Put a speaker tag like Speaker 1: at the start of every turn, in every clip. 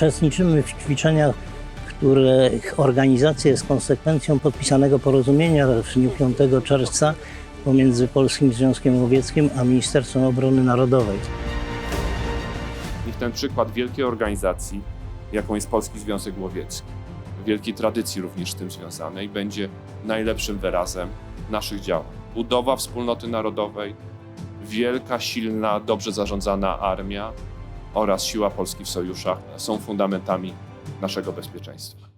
Speaker 1: Uczestniczymy w ćwiczeniach, których organizacja jest konsekwencją podpisanego porozumienia w dniu 5 czerwca pomiędzy Polskim Związkiem Łowieckim a Ministerstwem Obrony Narodowej.
Speaker 2: Niech ten przykład wielkiej organizacji, jaką jest Polski Związek Łowiecki, wielkiej tradycji również z tym związanej, będzie najlepszym wyrazem naszych działań. Budowa wspólnoty narodowej, wielka, silna, dobrze zarządzana armia oraz siła Polski w sojuszach są fundamentami naszego bezpieczeństwa.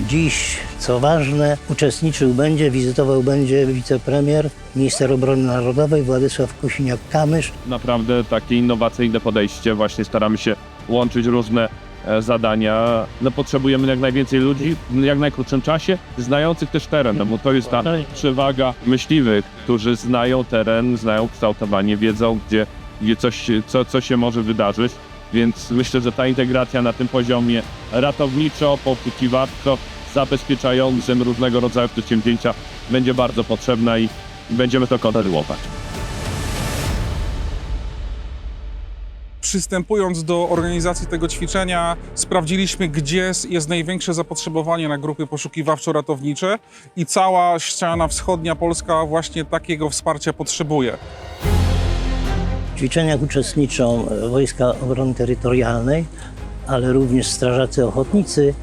Speaker 1: Dziś, co ważne, uczestniczył będzie, wizytował będzie wicepremier, minister obrony narodowej Władysław Kosiniak-Kamysz.
Speaker 3: naprawdę takie innowacyjne podejście. Właśnie staramy się łączyć różne e, zadania. No, potrzebujemy jak najwięcej ludzi w jak najkrótszym czasie, znających też teren, no bo to jest ta przewaga myśliwych, którzy znają teren, znają kształtowanie, wiedzą, gdzie coś, co, co się może wydarzyć. Więc myślę, że ta integracja na tym poziomie ratowniczo, poszukiwawczo, zabezpieczającym różnego rodzaju przedsięwzięcia będzie bardzo potrzebna i będziemy to kontynuować.
Speaker 4: Przystępując do organizacji tego ćwiczenia, sprawdziliśmy, gdzie jest największe zapotrzebowanie na grupy poszukiwawczo-ratownicze i cała ściana wschodnia Polska właśnie takiego wsparcia potrzebuje.
Speaker 1: W ćwiczeniach uczestniczą e, Wojska Obrony Terytorialnej, ale również strażacy ochotnicy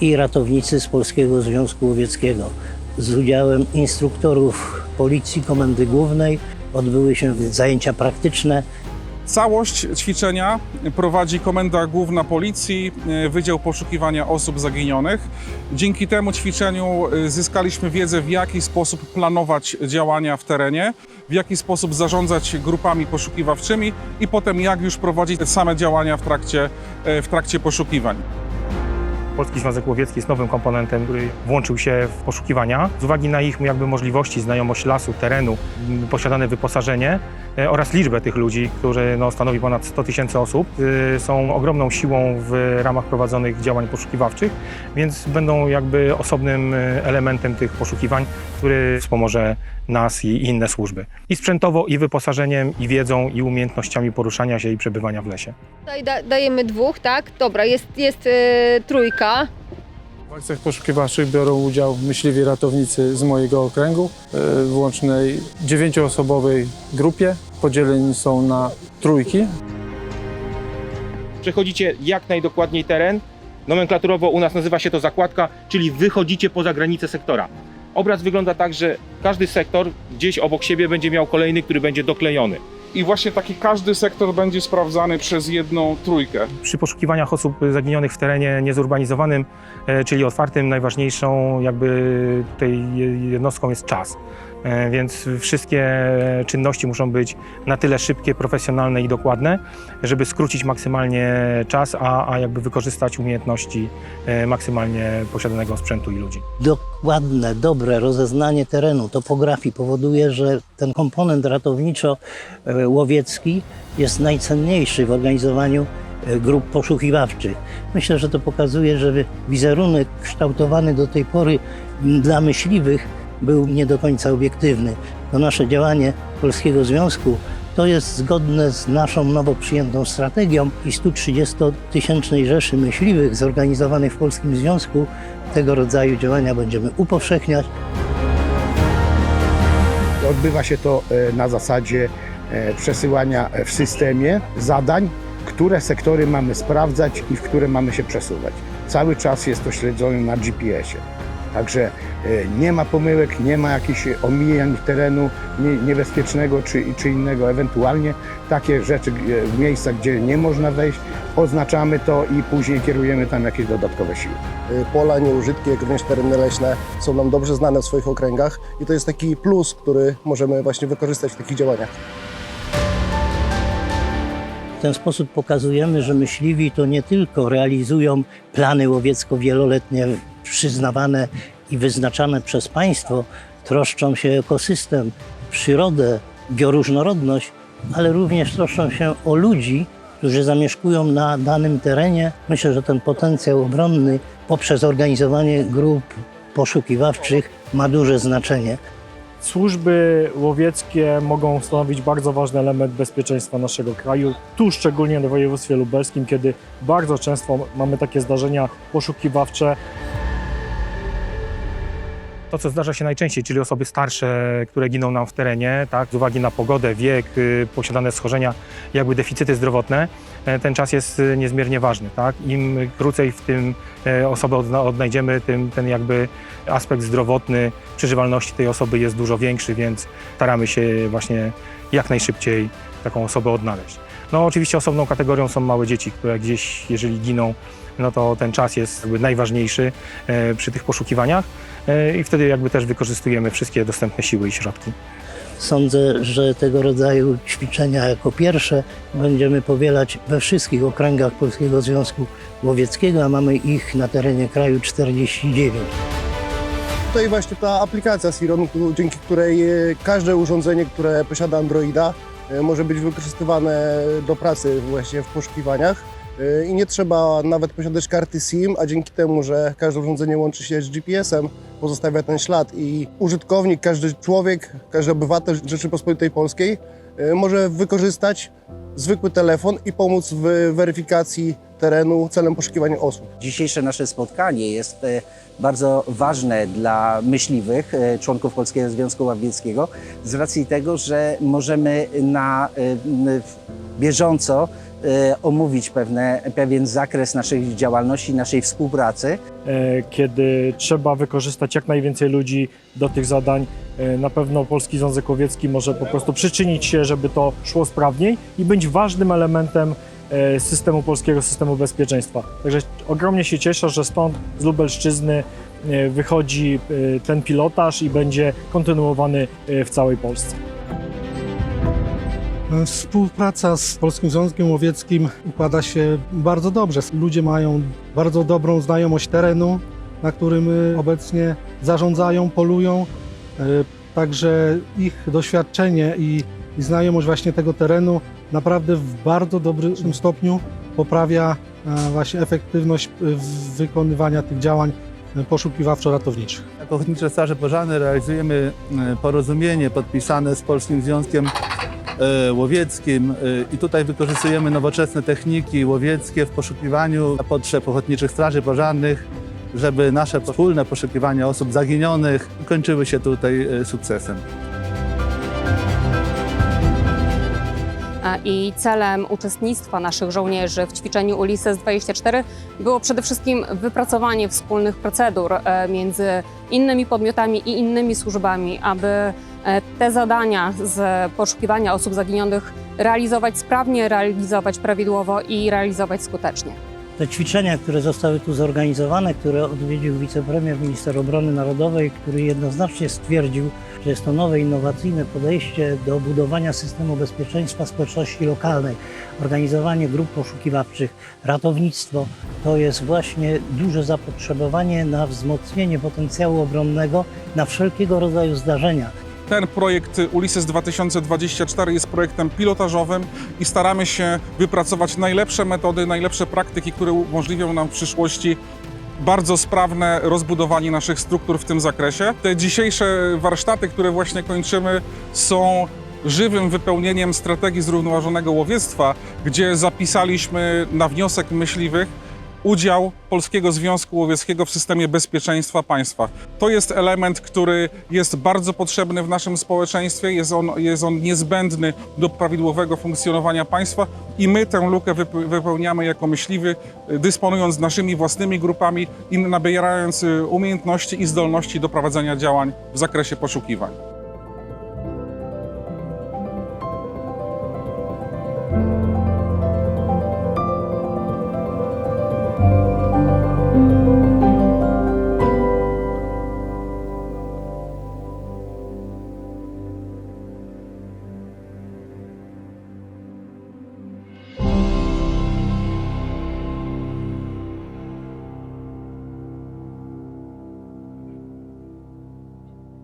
Speaker 1: i ratownicy z Polskiego Związku Łowieckiego. Z udziałem instruktorów Policji Komendy Głównej odbyły się zajęcia praktyczne
Speaker 4: Całość ćwiczenia prowadzi Komenda Główna Policji, e, Wydział Poszukiwania Osób Zaginionych. Dzięki temu ćwiczeniu e, zyskaliśmy wiedzę, w jaki sposób planować działania w terenie, w jaki sposób zarządzać grupami poszukiwawczymi i potem jak już prowadzić same działania w trakcie, e, w trakcie poszukiwań.
Speaker 5: Polski Związek Łowiecki jest nowym komponentem, który włączył się w poszukiwania. Z uwagi na ich jakby możliwości, znajomość lasu, terenu, posiadane wyposażenie e, oraz liczbę tych ludzi, którzy no, stanowi ponad 100 tysięcy osób, y, są ogromną siłą w ramach prowadzonych działań poszukiwawczych, więc będą jakby osobnym y, elementem tych poszukiwań, który wspomoże nas i inne służby. I sprzętowo, i wyposażeniem, i wiedzą, i umiejętnościami poruszania się i przebywania w lesie.
Speaker 6: Tutaj da, dajemy dwóch, tak? Dobra, jest, jest e, trójka.
Speaker 7: W akcjach poszukiwawczych biorą udział myśliwi ratownicy z mojego okręgu e, w łącznej dziewięcioosobowej grupie. Podzieleni są na trójki.
Speaker 8: przechodzicie jak najdokładniej teren. Nomenklaturowo u nas nazywa się to zakładka, czyli wychodzicie poza granicę sektora. Obraz wygląda tak, że każdy sektor gdzieś obok siebie będzie miał kolejny, który będzie doklejony.
Speaker 4: I właśnie taki każdy sektor będzie sprawdzany przez jedną trójkę.
Speaker 5: Przy poszukiwaniach osób zaginionych w terenie niezurbanizowanym, e, czyli otwartym, najważniejszą jakby tutaj jednostką jest czas. E, Więc wszystkie czynności muszą być na tyle szybkie, profesjonalne i dokładne, żeby skrócić maksymalnie czas, a, a jakby wykorzystać umiejętności e, maksymalnie posiadanego sprzętu i ludzi.
Speaker 1: dokładne, dobre rozeznanie terenu, topografii powoduje, że ten komponent ratowniczo-łowiecki jest najcenniejszy w organizowaniu e, grup poszukiwawczych. Myślę, że to pokazuje, że wizerunek kształtowany do tej pory dla myśliwych był nie do końca obiektywny. To nasze działanie Polskiego Związku to jest zgodne z naszą nowo przyjętą strategią i 130-tysięcznej rzeszy myśliwych zorganizowanych w Polskim Związku tego rodzaju działania będziemy upowszechniać.
Speaker 9: Odbywa się to e, na zasadzie e, przesyłania w systemie zadań, które sektory mamy sprawdzać i w które mamy się przesuwać. Cały czas jest to śledzone na GPS-ie. Także e, nie ma pomyłek, nie ma jakichś omijań terenu nie- niebezpiecznego czy, czy innego. Ewentualnie takie rzeczy e, w miejscach, gdzie nie można wejść, oznaczamy to i później kierujemy tam jakieś dodatkowe siły.
Speaker 10: Y, pola nieużytkie, jak również tereny leśne są nam dobrze znane w swoich okręgach i to jest taki plus, który możemy właśnie wykorzystać w takich działaniach.
Speaker 1: W ten sposób pokazujemy, że myśliwi to nie tylko realizują plany łowiecko-wieloletnie przyznawane i wyznaczane przez państwo, troszczą się ekosystem, przyrodę, bioróżnorodność, ale również troszczą się o ludzi, którzy zamieszkują na danym terenie. Myślę, że ten potencjał obronny poprzez organizowanie grup poszukiwawczych ma duże znaczenie.
Speaker 5: Służby łowieckie mogą stanowić bardzo ważny element bezpieczeństwa naszego kraju. Tu szczególnie w województwie lubelskim, kiedy bardzo często mamy takie zdarzenia poszukiwawcze. To, co zdarza się najczęściej, czyli osoby starsze, które giną nam w terenie, tak, z uwagi na pogodę, wiek, y, posiadane schorzenia, jakby deficyty zdrowotne, e, ten czas jest y, niezmiernie ważny. Tak? Im krócej w tym e, osobę odna- odnajdziemy, tym ten jakby aspekt zdrowotny przeżywalności tej osoby jest dużo większy, więc staramy się właśnie jak najszybciej taką osobę odnaleźć. No oczywiście osobną kategorią są małe dzieci, które gdzieś, jeżeli giną, no to ten czas jest najważniejszy e, przy tych poszukiwaniach i wtedy jakby też wykorzystujemy wszystkie dostępne siły i środki.
Speaker 1: Sądzę, że tego rodzaju ćwiczenia jako pierwsze będziemy powielać we wszystkich okręgach Polskiego Związku Łowieckiego, a mamy ich na terenie kraju 49.
Speaker 10: Tutaj właśnie ta aplikacja Siron, dzięki której e, każde urządzenie, które posiada Androida, e, może być wykorzystywane do pracy właśnie w poszukiwaniach. E, I nie trzeba nawet posiadać karty SIM, a dzięki temu, że każde urządzenie łączy się z GPS-em, pozostawia ten ślad i użytkownik, każdy człowiek, każdy obywatel Rzeczypospolitej Polskiej e, może wykorzystać zwykły telefon i pomóc w weryfikacji terenu celem poszukiwania osób.
Speaker 11: Dzisiejsze nasze spotkanie jest e, bardzo ważne dla myśliwych, e, członków Polskiego Związku Łowieckiego, z racji tego, że możemy na bieżąco omówić pewne, pewien zakres naszej działalności, naszej współpracy.
Speaker 5: E, kiedy trzeba wykorzystać jak najwięcej ludzi do tych zadań. E, Na pewno Polski Związek Łowiecki może po prostu przyczynić się, żeby to szło sprawniej i być ważnym elementem e, systemu polskiego systemu bezpieczeństwa. Także ogromnie się cieszę, że stąd z Lubelszczyzny e, wychodzi e, ten pilotaż i będzie kontynuowany e, w całej Polsce.
Speaker 7: Współpraca z Polskim Związkiem Łowieckim układa się bardzo dobrze. Ludzie mają bardzo dobrą znajomość terenu, na którym obecnie zarządzają, polują. Y, Także ich doświadczenie i, znajomość właśnie tego terenu naprawdę w bardzo dobrym stopniu poprawia e, właśnie efektywność wykonywania tych działań poszukiwawczo-ratowniczych.
Speaker 12: Jako Ochotnicze Straże Pożarne realizujemy e, porozumienie podpisane z Polskim Związkiem e, Łowieckim e, i tutaj wykorzystujemy nowoczesne techniki łowieckie w poszukiwaniu potrzeb Ochotniczych Straży Pożarnych, żeby nasze wspólne poszukiwania osób zaginionych kończyły się tutaj e, sukcesem.
Speaker 13: I celem uczestnictwa naszych żołnierzy w ćwiczeniu Ulises 24 było przede wszystkim wypracowanie wspólnych procedur e, między innymi podmiotami i innymi służbami, aby e, te zadania z poszukiwania osób zaginionych realizować sprawnie, realizować prawidłowo i realizować skutecznie.
Speaker 1: Te ćwiczenia, które zostały tu zorganizowane, które odwiedził wicepremier, minister obrony narodowej, który jednoznacznie stwierdził, że jest to nowe, innowacyjne podejście do budowania systemu bezpieczeństwa społeczności lokalnej, organizowanie grup poszukiwawczych, ratownictwo, to jest właśnie duże zapotrzebowanie na wzmocnienie potencjału obronnego na wszelkiego rodzaju zdarzenia.
Speaker 4: Ten projekt Ulises 2024 jest projektem pilotażowym i staramy się wypracować najlepsze metody, najlepsze praktyki, które umożliwią nam w przyszłości bardzo sprawne rozbudowanie naszych struktur w tym zakresie. Te dzisiejsze warsztaty, które właśnie kończymy, są żywym wypełnieniem strategii zrównoważonego łowiectwa, gdzie zapisaliśmy na wniosek myśliwych udział Polskiego Związku Łowieckiego w systemie bezpieczeństwa państwa. To jest element, który jest bardzo potrzebny w naszym społeczeństwie, jest on, jest on niezbędny do prawidłowego funkcjonowania państwa i my tę lukę wype- wypełniamy jako myśliwy, dysponując naszymi własnymi grupami i nabierając y, umiejętności i zdolności do prowadzenia działań w zakresie poszukiwań.